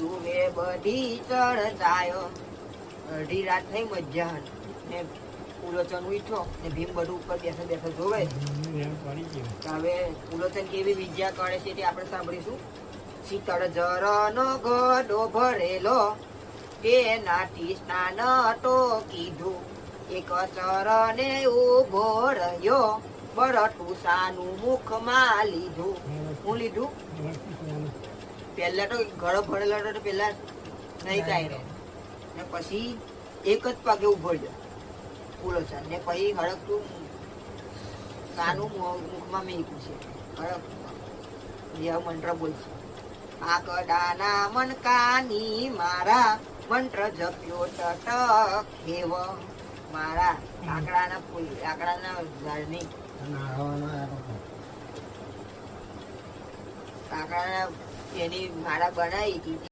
તુવે બધી ચડતાયો અઢી રાત થઈ મજા ને પુલોચન ઉઠો ને ભીમ બધું ઉપર બેઠો બેઠો જોવે. હવે પુલોચન કેવી વિદ્યા કરે છે તે આપણે સાંભળીશું. શીતળ જરનો ગડો ભરેલો તે નાટી સ્નાન તો કીધું. એક ચરણે ઊભો રહ્યો બરટું સાનું મુખમાં લીધું. હું લીધું? પહેલા તો ગળો ભરેલો હતો તો પહેલા નહીં કાંઈ રહે ને પછી એક જ પાકે ઊભો રહ્યો. પૂરો છે ને પછી હડકતું કાનું મો- મુખમાં મેક્યું છે. હડક જેવા મંત્ર બોલશે. આ કડાના મનકાની મારા મંત્ર જપ્યો ટટક ખેવ મારા. આકડાના ફૂલ આકડાના ઝાડની. આકડાના એની માળા બનાવી હતી.